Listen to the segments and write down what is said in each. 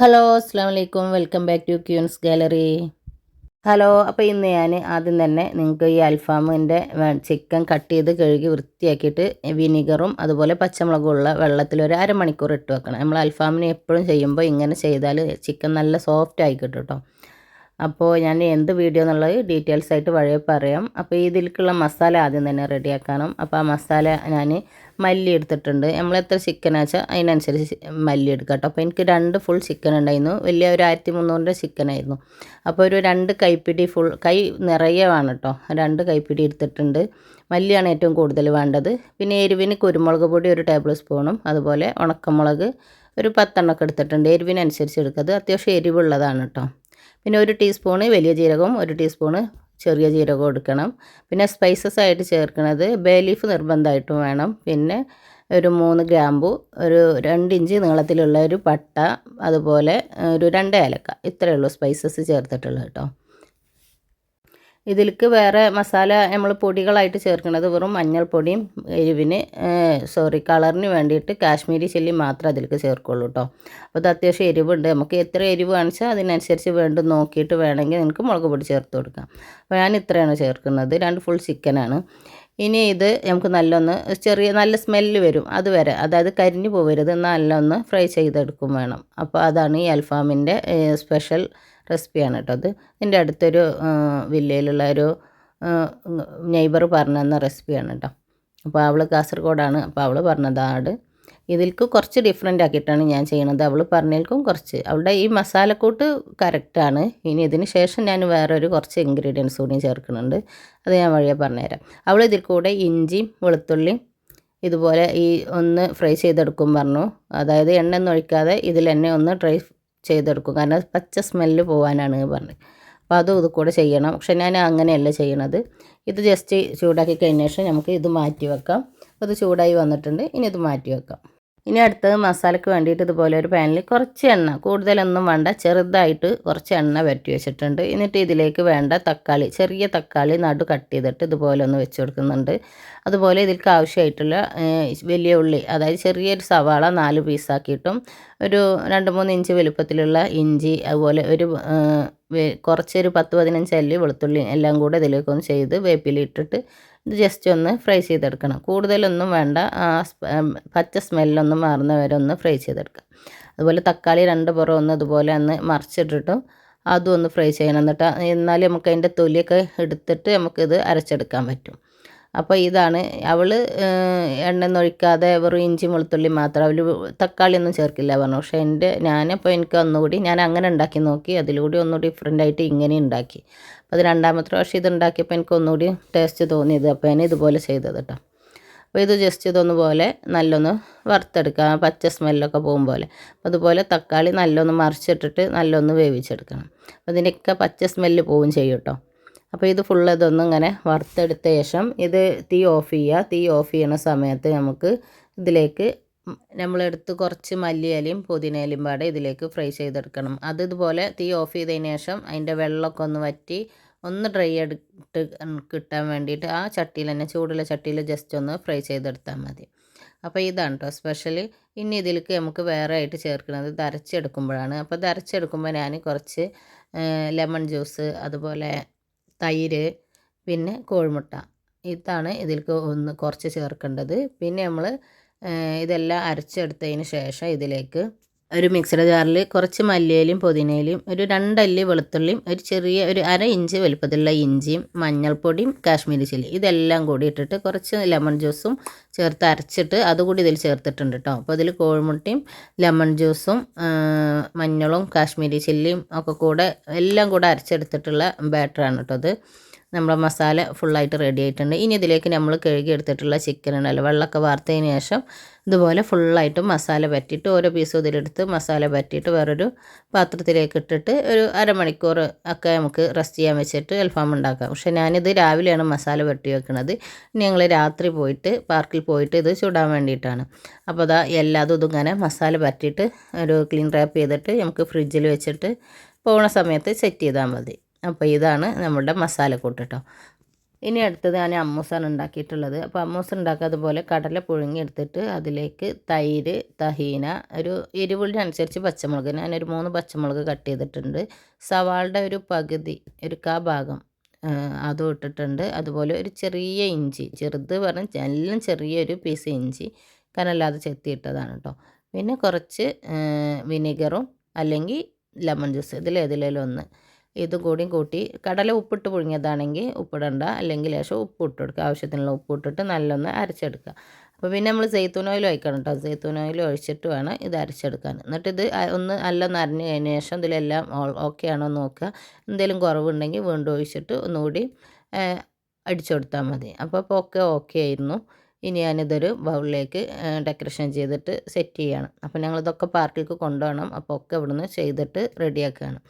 Hello അസ്സാം വലൈക്കും welcome back to queens gallery. Hello അപ്പോൾ ഇന്ന് ഞാൻ ആദ്യം തന്നെ നിങ്ങൾക്ക് ഈ അൽഫാമിന്റെ ചിക്കൻ കട്ട് ചെയ്ത് കഴുകി വൃത്തിയാക്കിയിട്ട് വിനീഗറും അതുപോലെ പച്ചമുളകും ഉള്ള വെള്ളത്തിൽ ഒരു അരമണിക്കൂർ ഇട്ട് വെക്കണം. നമ്മൾ അൽഫാമിന് എപ്പോഴും ചെയ്യുമ്പോൾ ഇങ്ങനെ ചെയ്താൽ ചിക്കൻ നല്ല സോഫ്റ്റ് ആയി കിട്ടും കേട്ടോ അപ്പോൾ ഞാൻ എന്ത് വീഡിയോ എന്നുള്ളത് ഡീറ്റെയിൽസ് ആയിട്ട് വഴി പറയാം. അപ്പോൾ ഇതിലേക്കുള്ള മസാല ആദ്യം തന്നെ റെഡിയാക്കണം അപ്പോൾ ആ മസാല ഞാൻ മല്ലി എടുത്തിട്ടുണ്ട്. നമ്മൾ എത്ര ചിക്കൻ വെച്ചാൽ അതിനനുസരിച്ച് മല്ലി എടുക്കാം കേട്ടോ. അപ്പോൾ എനിക്ക് രണ്ട് ഫുൾ ചിക്കൻ ഉണ്ടായിരുന്നു. വലിയ ഒരു ആയിരത്തി മുന്നൂറിന്റെ ചിക്കനായിരുന്നു അപ്പോൾ ഒരു രണ്ട് കൈപ്പിടി ഫുൾ കൈ നിറയെ വേണം കേട്ടോ. രണ്ട് കൈപ്പിടി എടുത്തിട്ടുണ്ട്. മല്ലിയാണ് ഏറ്റവും കൂടുതൽ വേണ്ടത്. പിന്നെ എരിവിന് കുരുമുളക് പൊടി ഒരു ടേബിൾ സ്പൂണും അതുപോലെ ഉണക്കമുളക് ഒരു പത്തെണ്ണമൊക്കെ എടുത്തിട്ടുണ്ട്. എരിവിനനുസരിച്ച് എടുക്കുന്നത് അത്യാവശ്യം എരിവുള്ളതാണ് കേട്ടോ. പിന്നെ ഒരു ടീസ്പൂണ് വലിയ ജീരകവും ഒരു ടീസ്പൂണ് ചെറിയ ജീരകവും എടുക്കണം. പിന്നെ സ്പൈസസ് ആയിട്ട് ചേർക്കുന്നത് ബേ ലീഫ് നിർബന്ധമായിട്ടും വേണം. പിന്നെ ഒരു മൂന്ന് ഗ്രാമ്പു ഒരു രണ്ട് ഇഞ്ച് നീളത്തിലുള്ള ഒരു പട്ട അതുപോലെ ഒരു രണ്ട് ഏലക്ക ഇത്രയേ ഉള്ളൂ സ്പൈസസ് ചേർത്തിട്ടുള്ളത് കേട്ടോ. ഇതിലേക്ക് വേറെ മസാല നമ്മൾ പൊടികളായിട്ട് ചേർക്കുന്നത് വെറും മഞ്ഞൾപ്പൊടിയും എരിവിന് സോറി കളറിന് വേണ്ടിയിട്ട് കാശ്മീരി ചില്ലി മാത്രം അതിലേക്ക് ചേർക്കുള്ളൂ കേട്ടോ അപ്പോൾ ഇത് അത്യാവശ്യം എരിവുണ്ട്. നമുക്ക് എത്ര എരിവ് കാണിച്ചാൽ അതിനനുസരിച്ച് വേണ്ട നോക്കിയിട്ട് വേണമെങ്കിൽ നിങ്ങൾക്ക് മുളക് പൊടി ചേർത്ത് കൊടുക്കാം. അപ്പോൾ ഞാൻ ഇത്രയാണ് ചേർക്കുന്നത്. രണ്ട് ഫുൾ ചിക്കനാണ് ഇനി ഇത് നമുക്ക് നല്ലൊന്ന് ചെറിയ നല്ല സ്മെല്ല് വരും അതുവരെ. അതായത് കരിഞ്ഞു പോകരുത് നല്ലൊന്ന് ഫ്രൈ ചെയ്തെടുക്കും വേണം. അപ്പോൾ അതാണ് ഈ അൽഫാമിന്റെ സ്പെഷ്യൽ റെസിപ്പിയാണ് കേട്ടോ അത്. എന്റെ അടുത്തൊരു വില്ലയിലുള്ള ഒരു നെയ്ബർ പറഞ്ഞു തന്ന റെസിപ്പിയാണ് കേട്ടോ. അപ്പോൾ അവൾ കാസർഗോഡാണ്. അപ്പോൾ അവൾ പറഞ്ഞതാണ് ഇതിൽക്ക് കുറച്ച് ഡിഫറെന്റ് ആക്കിയിട്ടാണ് ഞാൻ ചെയ്യണത്. അവൾ പറഞ്ഞേൽക്കും കുറച്ച്. അവളുടെ ഈ മസാലക്കൂട്ട് കറക്റ്റാണ് ഇനി ഇതിന് ശേഷം ഞാൻ വേറൊരു കുറച്ച് ഇൻഗ്രീഡിയൻസ് കൂടി ചേർക്കുന്നുണ്ട്. അത് ഞാൻ വഴിയെ പറഞ്ഞുതരാം. അവൾ ഇതിൽ കൂടെ ഇഞ്ചിയും വെളുത്തുള്ളിയും ഇതുപോലെ ഈ ഒന്ന് ഫ്രൈ ചെയ്തെടുക്കും പറഞ്ഞു. അതായത് എണ്ണ ഒന്നും ഒഴിക്കാതെ ഇതിൽ തന്നെ ഒന്ന് ഡ്രൈ ചെയ്തെടുക്കും. കാരണം പച്ച സ്മെല്ല് പോകാനാണ് പറഞ്ഞത്. അപ്പോൾ അതും ഇത് കൂടെ ചെയ്യണം. പക്ഷെ ഞാൻ അങ്ങനെയല്ല ചെയ്യണത്. ഇത് ജസ്റ്റ് ചൂടാക്കി കഴിഞ്ഞ ശേഷം നമുക്ക് ഇത് മാറ്റി വെക്കാം. അത് ചൂടായി വന്നിട്ടുണ്ട്. ഇനി ഇത് മാറ്റി വെക്കാം. ഇനി അടുത്തത് മസാലയ്ക്ക് വേണ്ടിയിട്ട് ഇതുപോലെ ഒരു പാനിൽ കുറച്ച് എണ്ണ. കൂടുതലൊന്നും വേണ്ട. ചെറുതായിട്ട് കുറച്ച് എണ്ണ വരട്ടി വെച്ചിട്ടുണ്ട്. എന്നിട്ട് ഇതിലേക്ക് വേണ്ട തക്കാളി ചെറിയ തക്കാളി നടു കട്ട് ചെയ്തിട്ട് ഇതുപോലെ ഒന്ന് വെച്ച് കൊടുക്കുന്നുണ്ട്. അതുപോലെ ഇതിൽക്ക് ആവശ്യമായിട്ടുള്ള വലിയ ഉള്ളി അതായത് ചെറിയൊരു സവാള നാല് പീസാക്കിയിട്ടും ഒരു രണ്ട് മൂന്ന് ഇഞ്ച് വലുപ്പത്തിലുള്ള ഇഞ്ചി അതുപോലെ ഒരു കുറച്ചൊരു പത്ത് പതിനഞ്ച് അല്ലി വെളുത്തുള്ളി എല്ലാം കൂടെ ഇതിലേക്കൊന്ന് ചെയ്ത് വേപ്പിലിട്ടിട്ട് ഇത് ജസ്റ്റ് ഒന്ന് ഫ്രൈ ചെയ്തെടുക്കണം. കൂടുതലൊന്നും വേണ്ട. ആ പച്ച സ്മെല്ലൊന്നും മാറുന്ന വരെ ഒന്ന് ഫ്രൈ ചെയ്തെടുക്കുക. അതുപോലെ തക്കാളി രണ്ട് പുറം ഒന്ന് അതുപോലെ ഒന്ന് മറിച്ചിട്ടിട്ടും അതും ഒന്ന് ഫ്രൈ ചെയ്യണം. എന്നിട്ട് എന്നാലേ നമുക്ക് അതിന്റെ തൊലിയൊക്കെ എടുത്തിട്ട് നമുക്കിത് അരച്ചെടുക്കാൻ പറ്റും. അപ്പോൾ ഇതാണ്. അവൾ എണ്ണ ഒഴിക്കാതെ വെറും ഇഞ്ചി വെളുത്തുള്ളി മാത്രം. അവൾ തക്കാളിയൊന്നും ചേർക്കില്ല പറഞ്ഞു. പക്ഷേ എന്റെ ഞാനപ്പോൾ എനിക്ക് ഒന്നുകൂടി ഞാൻ അങ്ങനെ ഉണ്ടാക്കി നോക്കി. അതിലൂടെ ഒന്നുകൂടി ഡിഫറെന്റ് ആയിട്ട് ഇങ്ങനെ ഉണ്ടാക്കി. അപ്പോൾ അത് രണ്ടാമത്തെ പ്രാവശ്യം ഇത് ഉണ്ടാക്കിയപ്പോൾ എനിക്ക് ഒന്നുകൂടി ടേസ്റ്റ് തോന്നിയത്. അപ്പോൾ ഞാൻ ഇതുപോലെ ചെയ്തത് കേട്ടോ. അപ്പോൾ ഇത് ജസ്റ്റ് ഇതൊന്ന് പോലെ നല്ലൊന്ന് വറുത്തെടുക്കുക പച്ച സ്മെല്ലൊക്കെ പോകും പോലെ. അതുപോലെ തക്കാളി നല്ലൊന്ന് മറിച്ചിട്ടിട്ട് നല്ലൊന്ന് വേവിച്ചെടുക്കണം. അപ്പോൾ ഇതിന്റെയൊക്കെ പച്ച സ്മെല്ല് പോവും ചെയ്യും കേട്ടോ. അപ്പോൾ ഇത് ഫുൾ ഇതൊന്നും ഇങ്ങനെ വറുത്തെടുത്ത ശേഷം ഇത് തീ ഓഫ് ചെയ്യുക. തീ ഓഫ് ചെയ്യുന്ന സമയത്ത് നമുക്ക് ഇതിലേക്ക് നമ്മളെടുത്ത് കുറച്ച് മല്ലിയിലയും പുതിനയിലയും പാടെ ഇതിലേക്ക് ഫ്രൈ ചെയ്തെടുക്കണം. അത് ഇതുപോലെ തീ ഓഫ് ചെയ്തതിന് ശേഷം അതിന്റെ വെള്ളമൊക്കെ ഒന്ന് വറ്റി ഒന്ന് ഡ്രൈ എടുത്ത് കിട്ടാൻ വേണ്ടിയിട്ട് ആ ചട്ടിയിൽ തന്നെ ചൂടുള്ള ചട്ടിയിൽ ജസ്റ്റ് ഒന്ന് ഫ്രൈ ചെയ്തെടുത്താൽ മതി. അപ്പോൾ ഇതാണ് കേട്ടോ സ്പെഷ്യൽ ഇനി ഇതിലേക്ക് നമുക്ക് വേറെ ആയിട്ട് ചേർക്കുന്നത് ഇത് അരച്ചെടുക്കുമ്പോഴാണ്. അപ്പോൾ ഇത് അരച്ചെടുക്കുമ്പോൾ ഞാൻ കുറച്ച് ലെമൺ ജ്യൂസ് അതുപോലെ തൈര് പിന്നെ കോഴിമുട്ട. ഇതാണ് ഇതിലേക്ക് ഒന്ന് കുറച്ച് ചേർക്കേണ്ടത്. പിന്നെ നമ്മൾ ഇതെല്ലാം അരച്ചെടുത്തതിന് ശേഷം ഇതിലേക്ക് ഒരു മിക്സഡ് ജാറിൽ കുറച്ച് മല്ലിയിലും പുതിനയിലും ഒരു രണ്ടല്ലി വെളുത്തുള്ളിയും ഒരു ചെറിയ ഒരു അര ഇഞ്ച് വലുപ്പത്തിലുള്ള ഇഞ്ചിയും മഞ്ഞൾപ്പൊടിയും കാശ്മീരി ചില്ലി ഇതെല്ലാം കൂടി ഇട്ടിട്ട് കുറച്ച് ലെമൺ ജ്യൂസും ചേർത്ത് അരച്ചിട്ട് അതുകൂടി ഇതിൽ ചേർത്തിട്ടുണ്ട് കേട്ടോ അപ്പോൾ ഇതിൽ കോഴിമുട്ടയും ലെമൺ ജ്യൂസും മഞ്ഞളും കാശ്മീരി ചില്ലിയും ഒക്കെ കൂടെ എല്ലാം കൂടെ അരച്ചെടുത്തിട്ടുള്ള ബാറ്ററാണ് കേട്ടോ അത് നമ്മുടെ മസാല ഫുള്ളായിട്ട് റെഡി ആയിട്ടുണ്ട്. ഇനി ഇതിലേക്ക് നമ്മൾ കഴുകി എടുത്തിട്ടുള്ള ചിക്കൻ ഉണ്ടല്ലോ വെള്ളമൊക്കെ വാർത്തതിന് ശേഷം ഇതുപോലെ ഫുള്ളായിട്ട് മസാല പറ്റിയിട്ട് ഓരോ പീസും ഇതിലെടുത്ത് മസാല പറ്റിയിട്ട് വേറൊരു പാത്രത്തിലേക്ക് ഇട്ടിട്ട് ഒരു അരമണിക്കൂർ ഒക്കെ നമുക്ക് റെസ്റ്റ് ചെയ്യാൻ വെച്ചിട്ട് അൽഫാം ഉണ്ടാക്കാം. പക്ഷേ ഞാനിത് രാവിലെയാണ് മസാല വെട്ടി വെക്കുന്നത് ഞങ്ങൾ രാത്രി പോയിട്ട് പാർക്കിൽ പോയിട്ട് ഇത് ചൂടാൻ വേണ്ടിയിട്ടാണ്. അപ്പോൾ അതാ എല്ലാതും ഇതിങ്ങനെ മസാല പറ്റിയിട്ട് ഒരു ക്ലീൻ റാപ്പ് ചെയ്തിട്ട് നമുക്ക് ഫ്രിഡ്ജിൽ വെച്ചിട്ട് പോണ സമയത്ത് സെറ്റ് ചെയ്താൽ മതി. അപ്പോൾ ഇതാണ് നമ്മുടെ മസാലക്കൂട്ട് കേട്ടോ ഇനി അടുത്തത് ഞാൻ അമ്മൂസാണ് ഉണ്ടാക്കിയിട്ടുള്ളത്. അപ്പോൾ അമ്മൂസ് ഉണ്ടാക്കാതെ പോലെ കടല പുഴുങ്ങിയെടുത്തിട്ട് അതിലേക്ക് തൈര് തഹീന ഒരു എരിവുള്ളിനനുസരിച്ച് പച്ചമുളക്. ഞാനൊരു മൂന്ന് പച്ചമുളക് കട്ട് ചെയ്തിട്ടുണ്ട്. സവാളുടെ ഒരു പകുതി ഒരു കാ ഭാഗം അതും ഇട്ടിട്ടുണ്ട്. അതുപോലെ ഒരു ചെറിയ ഇഞ്ചി ചെറുത് പറഞ്ഞ് എല്ലാം ചെറിയൊരു പീസ് ഇഞ്ചി കനല്ലാതെ ചെത്തിയിട്ടതാണ് കേട്ടോ പിന്നെ കുറച്ച് വിനെഗറും അല്ലെങ്കിൽ ലെമൺ ജ്യൂസ് ഇതിലേതിലേലും ഒന്ന് ഇതും കൂടി കൂട്ടി കടല ഉപ്പിട്ട് പുഴുങ്ങിയതാണെങ്കിൽ ഉപ്പിടണ്ട. അല്ലെങ്കിൽ ലേശം ഉപ്പ് ഇട്ട് കൊടുക്കുക. ആവശ്യത്തിനുള്ള ഉപ്പ് ഇട്ടിട്ട് നല്ലൊന്ന് അരച്ചെടുക്കുക. അപ്പോൾ പിന്നെ നമ്മൾ ജെയ്ത്തൂൻ ഓയിൽ ഒഴിക്കണം കേട്ടോ ജെയ്ത്തൂൻ ഓയിൽ ഒഴിച്ചിട്ട് വേണം ഇത് അരച്ചെടുക്കാൻ. എന്നിട്ട് ഇത് ഒന്ന് നല്ലൊന്ന് അരഞ്ഞ് കഴിഞ്ഞ ശേഷം ഇതിലെല്ലാം ഓക്കെ ആണോ നോക്കുക. എന്തെങ്കിലും കുറവുണ്ടെങ്കിൽ വീണ്ടും ഒഴിച്ചിട്ട് ഒന്നുകൂടി അടിച്ചു കൊടുത്താൽ മതി. അപ്പോൾ അപ്പോൾ ഒക്കെ ഓക്കെ ആയിരുന്നു. ഇനി ഞാനിതൊരു ബൗളിലേക്ക് ഡെക്കറേഷൻ ചെയ്തിട്ട് സെറ്റ് ചെയ്യണം. അപ്പോൾ ഞങ്ങളിതൊക്കെ പാർക്കിലേക്ക് കൊണ്ടുപോകണം. അപ്പോൾ ഒക്കെ ഇവിടുന്ന് ചെയ്തിട്ട് റെഡിയാക്കുകയാണ്.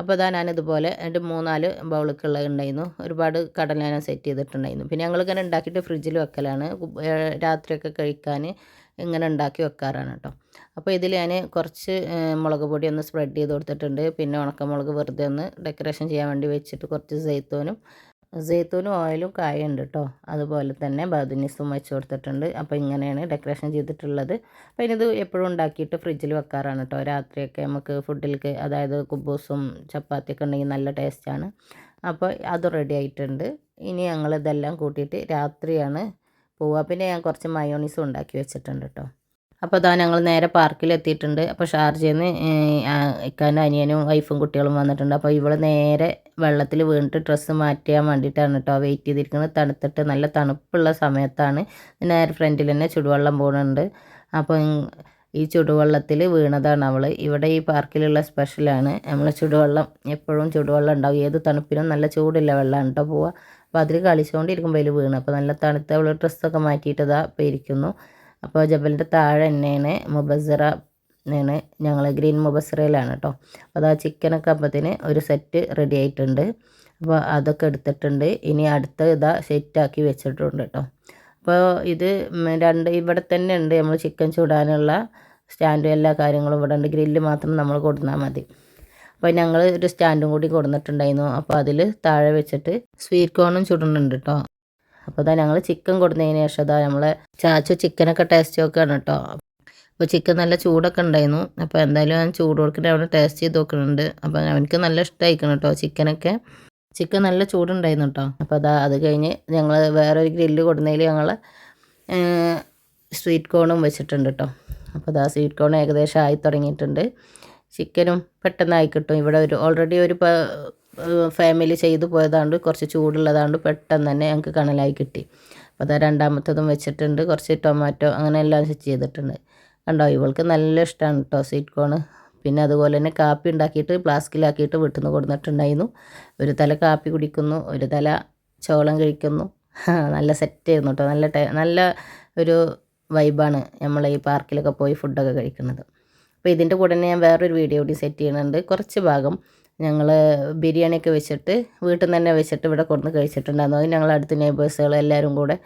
അപ്പോൾ അതാ ഞാനിതുപോലെ എന്റെ മൂന്നാൽ ബൗളിക്കുള്ള ഉണ്ടായിരുന്നു. ഒരുപാട് കടല ഞാൻ സെറ്റ് ചെയ്തിട്ടുണ്ടായിരുന്നു. പിന്നെ ഞങ്ങളിങ്ങനെ ഉണ്ടാക്കിയിട്ട് ഫ്രിഡ്ജിൽ വെക്കലാണ്. രാത്രിയൊക്കെ കഴിക്കാൻ ഇങ്ങനെ ഉണ്ടാക്കി വെക്കാറാണ് കേട്ടോ. അപ്പോൾ ഇതിൽ ഞാൻ കുറച്ച് മുളക് പൊടി ഒന്ന് സ്പ്രെഡ് ചെയ്ത് കൊടുത്തിട്ടുണ്ട്. പിന്നെ ഉണക്കമുളക് വെറുതെ ഒന്ന് ഡെക്കറേഷൻ ചെയ്യാൻ വേണ്ടി വെച്ചിട്ട് കുറച്ച് ജെയ്ത്തോനും ജെയ്ത്തൂനും ഓയിലും കായുണ്ട് കേട്ടോ അതുപോലെ തന്നെ ബദുനിസും വെച്ച് കൊടുത്തിട്ടുണ്ട്. അപ്പോൾ ഇങ്ങനെയാണ് ഡെക്കറേഷൻ ചെയ്തിട്ടുള്ളത്. അപ്പോൾ ഇനിത് എപ്പോഴും ഉണ്ടാക്കിയിട്ട് ഫ്രിഡ്ജിൽ വെക്കാറാണ് കേട്ടോ രാത്രിയൊക്കെ നമുക്ക് ഫുഡിലേക്ക് അതായത് കുബൂസും ചപ്പാത്തിയൊക്കെ ഉണ്ടെങ്കിൽ നല്ല ടേസ്റ്റാണ് അപ്പോൾ അത് റെഡി ആയിട്ടുണ്ട്. ഇനി ഞങ്ങൾ ഇതെല്ലാം കൂട്ടിയിട്ട് രാത്രിയാണ് പോവുക പിന്നെ ഞാൻ കുറച്ച് മയോണീസും ഉണ്ടാക്കി വെച്ചിട്ടുണ്ട് കേട്ടോ അപ്പോൾ അതാ ഞങ്ങൾ നേരെ പാർക്കിൽ എത്തിയിട്ടുണ്ട്. അപ്പോൾ ഷാർജയിൽ ഇക്കാന്റെ അനിയനും വൈഫും കുട്ടികളും വന്നിട്ടുണ്ട്. അപ്പോൾ ഇവൾ നേരെ വെള്ളത്തിൽ വീണിട്ട് ഡ്രസ്സ് മാറ്റാൻ വേണ്ടിയിട്ടാണ് കേട്ടോ വെയിറ്റ് ചെയ്തിരിക്കുന്നത്. തണുത്തിട്ട് നല്ല തണുപ്പുള്ള സമയത്താണ് നേരെ ഫ്രണ്ടിൽ തന്നെ ചുടുവെള്ളം പോകുന്നുണ്ട് അപ്പോൾ ഈ ചുടുവെള്ളത്തിൽ വീണതാണ് അവൾ ഇവിടെ ഈ പാർക്കിലുള്ള സ്പെഷ്യലാണ് നമ്മൾ ചുടുവെള്ളം എപ്പോഴും ചുടുവെള്ളം ഉണ്ടാവും. ഏത് തണുപ്പിനും നല്ല ചൂടുള്ള വെള്ളമാണ് കേട്ടോ പോവുക അപ്പോൾ അതിൽ കളിച്ചുകൊണ്ടിരിക്കുമ്പോൾ അതിൽ വീണ്. അപ്പോൾ നല്ല തണുത്ത അവൾ ഡ്രസ്സൊക്കെ മാറ്റിയിട്ട് ഇതാ ഇപ്പോൾ ഇരിക്കുന്നു. അപ്പോൾ ജബലിന്റെ താഴെ തന്നെയാണ് മുബസറ ആണ് ഞങ്ങൾ ഗ്രീൻ മുബസറയിലാണ് കേട്ടോ അപ്പോൾ ആ ചിക്കനൊക്കെ അപ്പത്തിന് ഒരു സെറ്റ് റെഡി ആയിട്ടുണ്ട്. അപ്പോൾ അതൊക്കെ എടുത്തിട്ടുണ്ട്. ഇനി അടുത്ത ഇതാ സെറ്റാക്കി വെച്ചിട്ടുണ്ട് കേട്ടോ അപ്പോൾ ഇത് രണ്ട് ഇവിടെ തന്നെ ഉണ്ട് നമ്മൾ ചിക്കൻ ചൂടാനുള്ള സ്റ്റാൻഡും എല്ലാ കാര്യങ്ങളും ഇവിടെ ഉണ്ട്. ഗ്രില്ല് മാത്രം നമ്മൾ കൊടുന്നാൽ മതി. അപ്പോൾ ഞങ്ങൾ ഒരു സ്റ്റാൻഡും കൂടി കൊടുത്തിട്ടുണ്ടായിരുന്നു അപ്പോൾ അതിൽ താഴെ വെച്ചിട്ട് സ്വീറ്റ് കോണും ചുടുന്നുണ്ട് കേട്ടോ അപ്പോൾ അതാ ഞങ്ങൾ ചിക്കൻ കൊടുത്തതിന് ശേഷം അതാ നമ്മളെ ചാച്ചു ചിക്കനൊക്കെ ടേസ്റ്റ് നോക്കുകയാണ് കേട്ടോ അപ്പോൾ ചിക്കൻ നല്ല ചൂടൊക്കെ ഉണ്ടായിരുന്നു അപ്പോൾ എന്തായാലും ഞാൻ ചൂട് കൊടുക്കേണ്ടി അവിടെ ടേസ്റ്റ് ചെയ്ത് നോക്കുന്നുണ്ട്. അപ്പോൾ അവനക്ക് നല്ല ഇഷ്ടമായിരിക്കണം കേട്ടോ ചിക്കനൊക്കെ ചിക്കൻ നല്ല ചൂടുണ്ടായിരുന്നു കേട്ടോ അപ്പോൾ അതാ അത് കഴിഞ്ഞ് ഞങ്ങൾ വേറൊരു ഗ്രില്ല് കൊടുന്നതിൽ ഞങ്ങൾ സ്വീറ്റ് കോണും വെച്ചിട്ടുണ്ട് കേട്ടോ അപ്പോൾ അതാ സ്വീറ്റ് കോൺ ഏകദേശം ആയി തുടങ്ങിയിട്ടുണ്ട്. ചിക്കനും പെട്ടെന്ന് ആയി കിട്ടും. ഇവിടെ ഒരു ഓൾറെഡി ഒരു ഫാമിലി ചെയ്തു പോയതാണ്ട് കുറച്ച് ചൂടുള്ളതാണ്ട് പെട്ടെന്ന് തന്നെ ഞങ്ങൾക്ക് കണലായി കിട്ടി. അപ്പോൾ അതാ രണ്ടാമത്തതും വെച്ചിട്ടുണ്ട്. കുറച്ച് ടൊമാറ്റോ അങ്ങനെ എല്ലാം ചെയ്തിട്ടുണ്ട്. കണ്ടോ ഇവൾക്ക് നല്ല ഇഷ്ടമാണ് കേട്ടോ സ്വീറ്റ് കോൺ പിന്നെ അതുപോലെ തന്നെ കാപ്പി ഉണ്ടാക്കിയിട്ട് ഫ്ലാസ്കിലാക്കിയിട്ട് വീട്ടിൽ നിന്ന് കൊടുത്തിട്ടുണ്ടായിരുന്നു ഒരു തല കാപ്പി കുടിക്കുന്നു ഒരു തല ചോളം കഴിക്കുന്നു. നല്ല സെറ്റ് ചെയ്യുന്നു കേട്ടോ നല്ല ടൈ നല്ല ഒരു വൈബാണ് നമ്മൾ ഈ പാർക്കിലൊക്കെ പോയി ഫുഡൊക്കെ കഴിക്കുന്നത്. അപ്പോൾ ഇതിന്റെ കൂടെ തന്നെ ഞാൻ വേറൊരു വീഡിയോ കൂടി സെറ്റ് ചെയ്യുന്നുണ്ട് കുറച്ച് ഭാഗം ഞങ്ങൾ ബിരിയാണിയൊക്കെ വെച്ചിട്ട് വീട്ടിൽ നിന്ന് തന്നെ വെച്ചിട്ട് ഇവിടെ കൊണ്ടുവന്ന് കഴിച്ചിട്ടുണ്ടായിരുന്നു. അത് ഞങ്ങൾ അടുത്ത നെയ്ബേഴ്സുകൾ എല്ലാവരും കൂടെ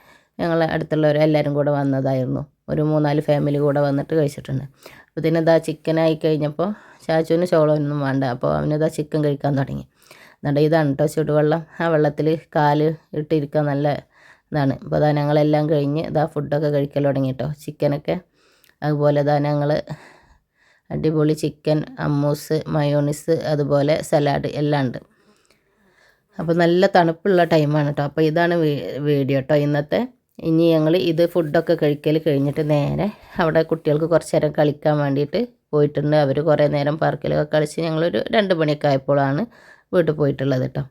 ഞങ്ങൾ അടുത്തുള്ളവർ എല്ലാവരും കൂടെ വന്നതായിരുന്നു. ഒരു മൂന്നാൽ ഫാമിലി കൂടെ വന്നിട്ട് കഴിച്ചിട്ടുണ്ട്. അപ്പോൾ പിന്നെ ഇതാ ചിക്കനായി കഴിഞ്ഞപ്പോൾ ചാച്ചുവിന് ചോളമൊന്നും വേണ്ട. അപ്പോൾ അവനിതാ ചിക്കൻ കഴിക്കാൻ തുടങ്ങി. എന്നിട്ട് ഇതാണ് കേട്ടോ ചുടുവെള്ളം. ആ വെള്ളത്തിൽ കാൽ ഇട്ടിരിക്കാൻ നല്ല ഇതാണ്. അപ്പോൾ അതാ ഞങ്ങളെല്ലാം കഴിഞ്ഞ് ഇതാ ഫുഡൊക്കെ കഴിക്കൽ തുടങ്ങി കേട്ടോ ചിക്കനൊക്കെ അതുപോലെ ഇതാ ഞങ്ങൾ അടിപൊളി ചിക്കൻ അമ്മൂസ് മയോണിസ് അതുപോലെ സലാഡ് എല്ലാം ഉണ്ട്. അപ്പോൾ നല്ല തണുപ്പുള്ള ടൈമാണ് കേട്ടോ അപ്പോൾ ഇതാണ് വീഡിയോ കേട്ടോ ഇന്നത്തെ ഇനി ഞങ്ങൾ ഇത് ഫുഡൊക്കെ കഴിക്കൽ കഴിഞ്ഞിട്ട് നേരെ അവിടെ കുട്ടികൾക്ക് കുറച്ച് നേരം കളിക്കാൻ വേണ്ടിയിട്ട് പോയിട്ടുണ്ട്. അവർ കുറേ നേരം പാർക്കിലൊക്കെ കളിച്ച് ഞങ്ങളൊരു രണ്ട് മണിയൊക്കെ ആയപ്പോഴാണ് വീട്ടിൽ പോയിട്ടുള്ളത് കേട്ടോ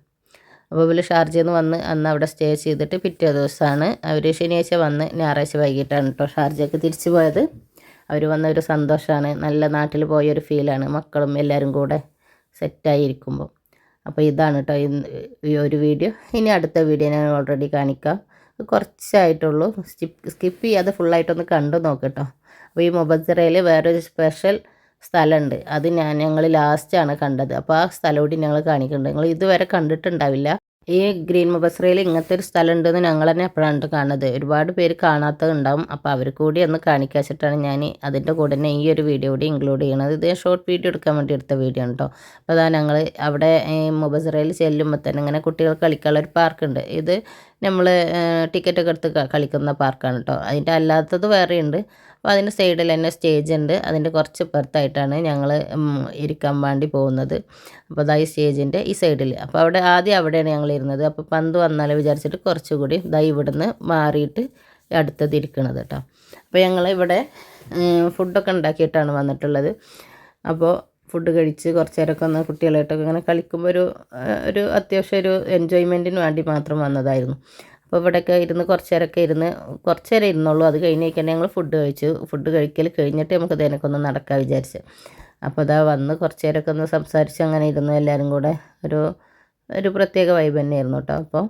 അപ്പോൾ ഇവർ ഷാർജയിൽ നിന്ന് വന്ന് അന്ന് അവിടെ സ്റ്റേ ചെയ്തിട്ട് പിറ്റേ ദിവസമാണ് അവർ ശനിയാഴ്ച വന്ന് ഞായറാഴ്ച വൈകിട്ടാണ് കേട്ടോ ഷാർജയ്ക്ക് തിരിച്ചു പോയത്. അവർ വന്ന ഒരു സന്തോഷമാണ് നല്ല നാട്ടിൽ പോയൊരു ഫീലാണ് മക്കളും എല്ലാവരും കൂടെ സെറ്റായിരിക്കുമ്പോൾ അപ്പോൾ ഇതാണ് കേട്ടോ ഈ ഒരു വീഡിയോ ഇനി അടുത്ത വീഡിയോ ഞാൻ ഓൾറെഡി കാണിക്കാം. കുറച്ചായിട്ടുള്ളൂ. സ്കിപ്പ് സ്കിപ്പ് ചെയ്യാതെ ഫുള്ളായിട്ടൊന്ന് കണ്ടു നോക്കട്ടോ അപ്പോൾ ഈ മൊബസിറയിൽ വേറൊരു സ്പെഷ്യൽ സ്ഥലമുണ്ട് അത് ഞാൻ ഞങ്ങൾ ലാസ്റ്റാണ് കണ്ടത്. അപ്പോൾ ആ സ്ഥലം കൂടി ഞങ്ങൾ കാണിക്കുന്നുണ്ട് നിങ്ങൾ ഇതുവരെ കണ്ടിട്ടുണ്ടാവില്ല. ഈ ഗ്രീൻ മുബസ്രയിൽ ഇങ്ങനത്തെ ഒരു സ്ഥലം ഉണ്ടെന്ന് ഞങ്ങൾ തന്നെ എപ്പോഴാണ് കാണുന്നത്. ഒരുപാട് പേര് കാണാത്തത് ഉണ്ടാവും അപ്പോൾ അവർ കൂടി ഒന്ന് കാണിക്കാൻ വെച്ചിട്ടാണ് ഞാൻ അതിന്റെ കൂടെ തന്നെ ഈ ഒരു വീഡിയോ കൂടി ഇൻക്ലൂഡ് ചെയ്യണത്. ഇത് ഷോർട്ട് വീഡിയോ എടുക്കാൻ വേണ്ടി എടുത്ത വീഡിയോ കേട്ടോ അപ്പോൾ അതാ ഞങ്ങൾ അവിടെ മൊബസ്രയിൽ ചെല്ലുമ്പോൾ തന്നെ ഇങ്ങനെ കുട്ടികൾ കളിക്കാനുള്ള ഒരു പാർക്കുണ്ട് ഇത് നമ്മൾ ടിക്കറ്റൊക്കെ എടുത്ത് കളിക്കുന്ന പാർക്കാണ് കേട്ടോ അതിന്റെ അല്ലാത്തത് വേറെയുണ്ട്. അപ്പോൾ അതിന്റെ സൈഡിൽ തന്നെ സ്റ്റേജ് ഉണ്ട്. അതിന്റെ കുറച്ച് പുറത്തായിട്ടാണ് ഞങ്ങൾ ഇരിക്കാൻ വേണ്ടി പോകുന്നത്. അപ്പോൾ അതാ ഈ സ്റ്റേജിന്റെ ഈ സൈഡിൽ. അപ്പോൾ അവിടെ ആദ്യം അവിടെയാണ് ഞങ്ങൾ ഇരുന്നത്. അപ്പോൾ പന്ത് വന്നാലോ വിചാരിച്ചിട്ട് കുറച്ചുകൂടി ദാ ഇവിടുന്ന് മാറിയിട്ട് അടുത്തത് ഇരിക്കണത് കേട്ടോ അപ്പോൾ ഞങ്ങൾ ഇവിടെ ഫുഡൊക്കെ ഉണ്ടാക്കിയിട്ടാണ് വന്നിട്ടുള്ളത്. അപ്പോൾ ഫുഡ് കഴിച്ച് കുറച്ച് നേരമൊക്കെ ഒന്ന് കുട്ടികളായിട്ടൊക്കെ ഇങ്ങനെ കളിക്കുമ്പോൾ ഒരു ഒരു അത്യാവശ്യം ഒരു എൻജോയ്മെന്റിന് വേണ്ടി മാത്രം വന്നതായിരുന്നു. അപ്പോൾ ഇവിടെയൊക്കെ ഇരുന്ന് കുറച്ച് നേരമൊക്കെ ഇരുന്ന് കുറച്ച് നേരം ഇരുന്നുള്ളൂ അത് കഴിഞ്ഞ് കഴിഞ്ഞാൽ ഞങ്ങൾ ഫുഡ് കഴിച്ചു. ഫുഡ് കഴിക്കൽ കഴിഞ്ഞിട്ട് നമുക്ക് ഇതിനൊക്കെ ഒന്ന് നടക്കാൻ വിചാരിച്ച്. അപ്പോൾ അതാ വന്ന് കുറച്ച് നേരമൊക്കെ ഒന്ന് സംസാരിച്ച് അങ്ങനെ ഇരുന്നു എല്ലാവരും കൂടെ ഒരു ഒരു പ്രത്യേക വൈബ് തന്നെയായിരുന്നു കേട്ടോ. അപ്പോൾ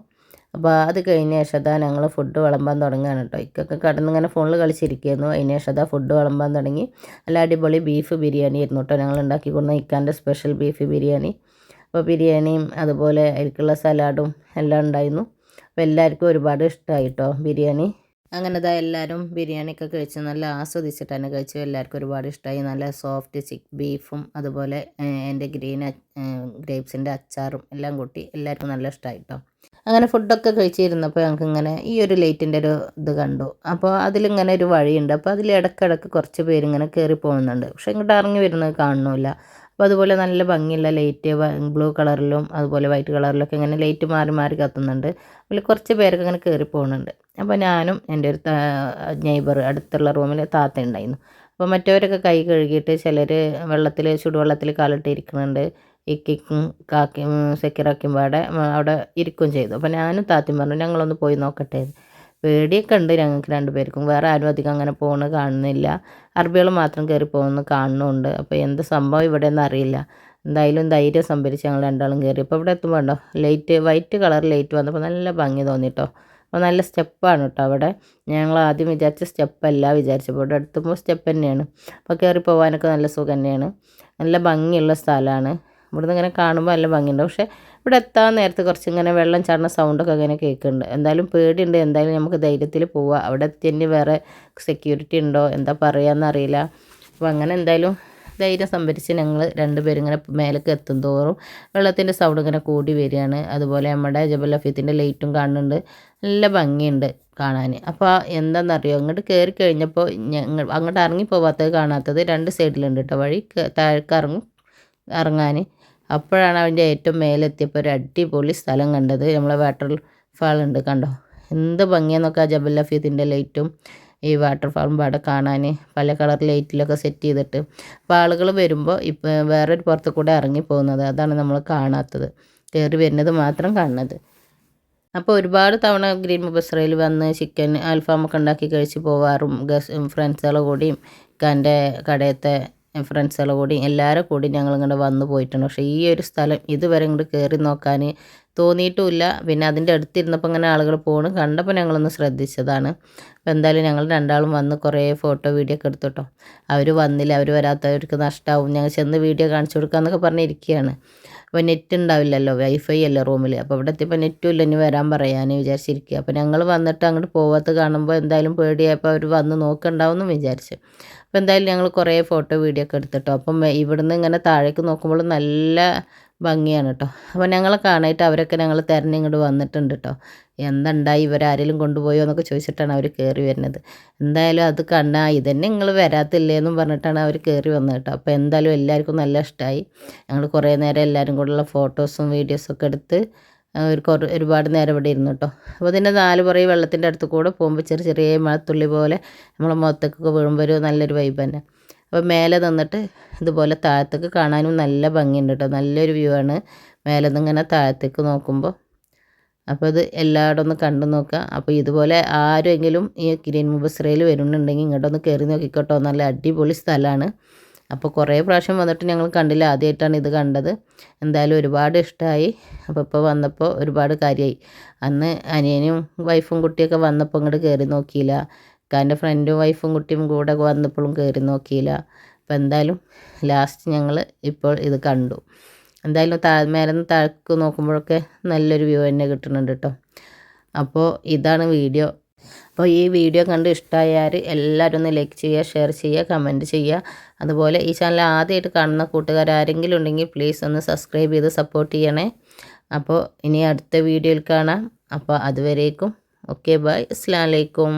അപ്പോൾ അത് കഴിഞ്ഞ ശേഷം ഞങ്ങൾ ഫുഡ് വിളമ്പാൻ തുടങ്ങുകയാണ് കേട്ടോ. ഇക്കൊക്കെ കടന്നിങ്ങനെ ഫോണിൽ കളിച്ചിരിക്കുന്നു. അതിന് ശേഷം ഫുഡ് വിളമ്പാൻ തുടങ്ങി. നല്ല അടിപൊളി ബീഫ് ബിരിയാണി ആയിരുന്നു കേട്ടോ. ഞങ്ങൾ ഉണ്ടാക്കി കൊടുക്കുന്ന ഇക്കാന്റെ സ്പെഷ്യൽ ബീഫ് ബിരിയാണി. അപ്പോൾ ബിരിയാണിയും അതുപോലെ അതിലേക്കുള്ള സലാഡും എല്ലാം ഉണ്ടായിരുന്നു. അപ്പോൾ എല്ലാവർക്കും ഒരുപാട് ഇഷ്ടമായി കേട്ടോ ബിരിയാണി. അങ്ങനെ ഇതാ എല്ലാവരും ബിരിയാണിയൊക്കെ കഴിച്ച് നല്ല ആസ്വദിച്ചിട്ട് തന്നെ കഴിച്ചു. എല്ലാവർക്കും ഒരുപാട് ഇഷ്ടമായി നല്ല സോഫ്റ്റ് ചിക്ക് ബീഫും അതുപോലെ എന്റെ ഗ്രീൻ ഗ്രേപ്സിന്റെ അച്ചാറും എല്ലാം കൂട്ടി എല്ലാവർക്കും നല്ല ഇഷ്ടമായി കേട്ടോ. അങ്ങനെ ഫുഡൊക്കെ കഴിച്ചിരുന്നപ്പോൾ ഞങ്ങൾക്ക് ഇങ്ങനെ ഈ ഒരു ലൈറ്റിന്റെ ഒരു ഇത് കണ്ടു. അപ്പോൾ അതിലിങ്ങനെ ഒരു വഴിയുണ്ട്. അപ്പോൾ അതിൽ ഇടയ്ക്കിടയ്ക്ക് കുറച്ച് പേരിങ്ങനെ കയറി പോകുന്നുണ്ട്. പക്ഷെ ഇങ്ങോട്ട് ഇറങ്ങി വരുന്നത് കാണുന്നില്ല. അപ്പോൾ അതുപോലെ നല്ല ഭംഗിയുള്ള ലൈറ്റ് ബ്ലൂ കളറിലും അതുപോലെ വൈറ്റ് കളറിലൊക്കെ ഇങ്ങനെ ലൈറ്റ് മാറി മാറി കത്തുന്നുണ്ട്. അതിൽ കുറച്ച് പേരൊക്കെ ഇങ്ങനെ കയറി പോകുന്നുണ്ട്. അപ്പോൾ ഞാനും എന്റെ ഒരു നെയ്ബർ അടുത്തുള്ള റൂമിൽ താത്ത ഉണ്ടായിരുന്നു അപ്പോൾ മറ്റവരൊക്കെ കൈ കഴുകിയിട്ട് ചിലർ വെള്ളത്തിൽ ചുടുവെള്ളത്തിൽ കാലിട്ട് ഇരിക്കുന്നുണ്ട്. ഇക്കിക്കും കാക്കും സെക്കിറാക്കും പാടെ അവിടെ ഇരിക്കുകയും ചെയ്തു. അപ്പോൾ ഞാനും താത്തയും പറഞ്ഞു ഞങ്ങളൊന്ന് പോയി നോക്കട്ടെ. പേടിയൊക്കെ ഉണ്ട് ഞങ്ങൾക്ക് രണ്ടുപേർക്കും വേറെ ആരും അധികം അങ്ങനെ പോകണ കാണുന്നില്ല. അറബികൾ മാത്രം കയറി പോകുന്നത് കാണുന്നുണ്ട് അപ്പോൾ എന്ത് സംഭവം ഇവിടെ ഒന്നും അറിയില്ല. എന്തായാലും ധൈര്യം സംഭരിച്ച് ഞങ്ങൾ രണ്ടാളും കയറി അപ്പോൾ ഇവിടെ എത്തുമ്പോൾ ഉണ്ടോ ലൈറ്റ് വൈറ്റ് കളർ ലൈറ്റ് വന്നപ്പോൾ നല്ല ഭംഗി തോന്നിട്ടോ. അപ്പോൾ നല്ല സ്റ്റെപ്പാണ് കേട്ടോ അവിടെ. ഞങ്ങൾ ആദ്യം വിചാരിച്ച സ്റ്റെപ്പല്ല വിചാരിച്ചപ്പോൾ ഇവിടെ എത്തുമ്പോൾ സ്റ്റെപ്പ് തന്നെയാണ്. അപ്പോൾ കയറി പോകാനൊക്കെ നല്ല സുഖം തന്നെയാണ്. നല്ല ഭംഗിയുള്ള സ്ഥലമാണ്. ഇവിടുന്ന് ഇങ്ങനെ കാണുമ്പോൾ നല്ല ഭംഗിയുണ്ട്. പക്ഷേ ഇവിടെ എത്താൻ നേരത്ത് കുറച്ച് ഇങ്ങനെ വെള്ളം ചാടുന്ന സൗണ്ടൊക്കെ ഇങ്ങനെ കേൾക്കുന്നുണ്ട്. എന്തായാലും പേടിയുണ്ട്. എന്തായാലും നമുക്ക് ധൈര്യത്തിൽ പോവാം. അവിടെ എത്തിയതിന് വേറെ സെക്യൂരിറ്റി ഉണ്ടോ? എന്താ പറയുകയെന്ന് അറിയില്ല. അപ്പോൾ അങ്ങനെ എന്തായാലും ധൈര്യം സംഭരിച്ച് ഞങ്ങൾ രണ്ടുപേരും ഇങ്ങനെ മേലേക്ക് എത്തും തോറും വെള്ളത്തിന്റെ സൗണ്ട് ഇങ്ങനെ കൂടി വരികയാണ്. അതുപോലെ നമ്മുടെ ജബൽ ലഫീത്തിന്റെ ലൈറ്റും കാണുന്നുണ്ട്. നല്ല ഭംഗിയുണ്ട് കാണാൻ അപ്പോൾ എന്താണെന്നറിയോ അങ്ങോട്ട് കയറി കഴിഞ്ഞപ്പോൾ ഞങ്ങൾ അങ്ങോട്ട് ഇറങ്ങി പോവാത്തത് കാണാത്തത് രണ്ട് സൈഡിലുണ്ട് കേട്ടോ. വഴി താഴേക്ക് ഇറങ്ങും ഇറങ്ങാൻ അപ്പോഴാണ് അവന്റെ ഏറ്റവും മേലെത്തിയപ്പോൾ ഒരു അടിപൊളി സ്ഥലം കണ്ടത്. നമ്മളെ വാട്ടർ ഫാൾ ഉണ്ട് കണ്ടോ? എന്ത് ഭംഗിയെന്നൊക്കെ ആ ജബൽ ലഫീത്തിന്റെ ലൈറ്റും ഈ വാട്ടർ ഫാളും പാടെ കാണാൻ പല കളർ ലൈറ്റിലൊക്കെ സെറ്റ് ചെയ്തിട്ട്. അപ്പോൾ ആളുകൾ വരുമ്പോൾ ഇപ്പോൾ വേറൊരു പുറത്ത് കൂടെ ഇറങ്ങി പോകുന്നത് അതാണ് നമ്മൾ കാണാത്തത്. കയറി വരുന്നത് മാത്രം കാണുന്നത്. അപ്പോൾ ഒരുപാട് തവണ ഗ്രീൻ ബസ്രയിൽ വന്ന് ചിക്കൻ അൽഫാമൊക്കെ ഉണ്ടാക്കി കഴിച്ച് പോവാറും ഗസ് ഫ്രണ്ട്സുകളെ കൂടിയും എന്റെ കടയത്തെ ഫ്രണ്ട്സുകളെ കൂടി എല്ലാവരും കൂടി ഞങ്ങൾ ഇങ്ങോട്ട് വന്നു പോയിട്ടുണ്ട്. പക്ഷേ ഈ ഒരു സ്ഥലം ഇതുവരെ ഇങ്ങോട്ട് കയറി നോക്കാൻ തോന്നിയിട്ടുമില്ല. പിന്നെ അതിന്റെ അടുത്തിരുന്നപ്പോൾ ഇങ്ങനെ ആളുകൾ പോകണം കണ്ടപ്പോൾ ഞങ്ങളൊന്ന് ശ്രദ്ധിച്ചതാണ്. അപ്പോൾ എന്തായാലും ഞങ്ങൾ രണ്ടാളും വന്ന് കുറേ ഫോട്ടോ വീഡിയോ ഒക്കെ എടുത്തോട്ടോ അവർ വന്നില്ല അവർ വരാത്തവർക്ക് നഷ്ടമാവും ഞങ്ങൾ ചെന്ന് വീഡിയോ കാണിച്ചു കൊടുക്കാമെന്നൊക്കെ പറഞ്ഞിരിക്കുകയാണ് അപ്പോൾ നെറ്റ് ഉണ്ടാവില്ലല്ലോ വൈഫൈ അല്ലേ റൂമിൽ അപ്പോൾ ഇവിടെ എത്തിയപ്പോൾ നെറ്റും ഇല്ല ഇനി വരാൻ പറയാൻ വിചാരിച്ചിരിക്കുക അപ്പോൾ ഞങ്ങൾ വന്നിട്ട് അങ്ങോട്ട് പോവാത്ത കാണുമ്പോൾ എന്തായാലും പേടിയായപ്പോൾ അവർ വന്ന് നോക്കണ്ടാവും വിചാരിച്ചു. അപ്പോൾ എന്തായാലും ഞങ്ങൾ കുറേ ഫോട്ടോ വീഡിയോ ഒക്കെ എടുത്തിട്ടോ. അപ്പം ഇവിടുന്ന് ഇങ്ങനെ താഴേക്ക് നോക്കുമ്പോൾ നല്ല ഭംഗിയാണ് കേട്ടോ അപ്പോൾ ഞങ്ങളെ കാണാനായിട്ട് അവരൊക്കെ ഞങ്ങൾ തിരഞ്ഞ് ഇങ്ങോട്ട് വന്നിട്ടുണ്ട് കേട്ടോ എന്തുണ്ടായി? ഇവരാരെങ്കിലും കൊണ്ടുപോയോ എന്നൊക്കെ ചോദിച്ചിട്ടാണ് അവർ കയറി വരുന്നത്. എന്തായാലും അത് കണ്ടാൽ ഇതന്നെ നിങ്ങൾ വരാത്തില്ലേ എന്നും പറഞ്ഞിട്ടാണ് അവർ കയറി വന്നത് കേട്ടോ അപ്പോൾ എന്തായാലും എല്ലാവർക്കും നല്ല ഇഷ്ടമായി ഞങ്ങൾ കുറേ നേരം എല്ലാവരും കൂടെയുള്ള ഫോട്ടോസും വീഡിയോസും ഒക്കെ എടുത്ത് ഒരു കുറേ ഒരുപാട് നേരം ഇവിടെ ഇരുന്നു കേട്ടോ അപ്പോൾ ഇതിന്റെ നാല് പുറകെ വെള്ളത്തിന്റെ അടുത്ത് കൂടെ പോകുമ്പോൾ ചെറിയ ചെറിയ മഴത്തുള്ളി പോലെ നമ്മളെ മുഖത്തേക്കൊക്കെ വീഴുമ്പോൾ ഒരു നല്ലൊരു വൈബ് തന്നെ. അപ്പോൾ മേലെ നിന്നിട്ട് ഇതുപോലെ താഴത്തേക്ക് കാണാനും നല്ല ഭംഗിയുണ്ട് കേട്ടോ. നല്ലൊരു വ്യൂ ആണ്. മേലെ നിന്ന് ഇങ്ങനെ താഴത്തേക്ക് നോക്കുമ്പോൾ അപ്പോൾ ഇത് എല്ലായിടും ഒന്ന് കണ്ടു നോക്കുക. അപ്പോൾ ഇതുപോലെ ആരെങ്കിലും ഈ കിരീൻ മുബസ്രയിൽ വരുന്നുണ്ടെങ്കിൽ ഇങ്ങോട്ടൊന്ന് കയറി നോക്കിക്കോട്ടോ. നല്ല അടിപൊളി സ്ഥലമാണ്. അപ്പോൾ കുറേ പ്രാവശ്യം വന്നിട്ട് ഞങ്ങൾ കണ്ടില്ല. ആദ്യമായിട്ടാണ് ഇത് കണ്ടത്. എന്തായാലും ഒരുപാട് ഇഷ്ടമായി. അപ്പോൾ ഇപ്പോൾ വന്നപ്പോൾ ഒരുപാട് കാര്യമായി. അന്ന് അനിയനും വൈഫും കുട്ടിയൊക്കെ വന്നപ്പോൾ ഇങ്ങോട്ട് കയറി നോക്കിയില്ല. കാന്റെ ഫ്രണ്ടും വൈഫും കുട്ടിയും കൂടെ വന്നപ്പോഴും കയറി നോക്കിയില്ല. അപ്പോൾ എന്തായാലും ലാസ്റ്റ് ഞങ്ങൾ ഇപ്പോൾ ഇത് കണ്ടു. എന്തായാലും താ മേലെ നിന്ന് താഴേക്ക് നോക്കുമ്പോഴൊക്കെ നല്ലൊരു വ്യൂ തന്നെ കിട്ടുന്നുണ്ട് കേട്ടോ. അപ്പോൾ ഇതാണ് വീഡിയോ. അപ്പോൾ ഈ വീഡിയോ കണ്ട് ഇഷ്ടമായാൽ എല്ലാവരും ഒന്ന് ലൈക്ക് ചെയ്യുക ഷെയർ ചെയ്യുക കമന്റ് ചെയ്യുക. അതുപോലെ ഈ ചാനൽ ആദ്യമായിട്ട് കാണുന്ന കൂട്ടുകാർ ആരെങ്കിലും ഉണ്ടെങ്കിൽ പ്ലീസ് ഒന്ന് സബ്സ്ക്രൈബ് ചെയ്ത് സപ്പോർട്ട് ചെയ്യണേ. അപ്പോൾ ഇനി അടുത്ത വീഡിയോയിൽ കാണാം. അപ്പോൾ അതുവരേക്കും. ഓക്കെ ബൈ അസ്സാം വലൈക്കും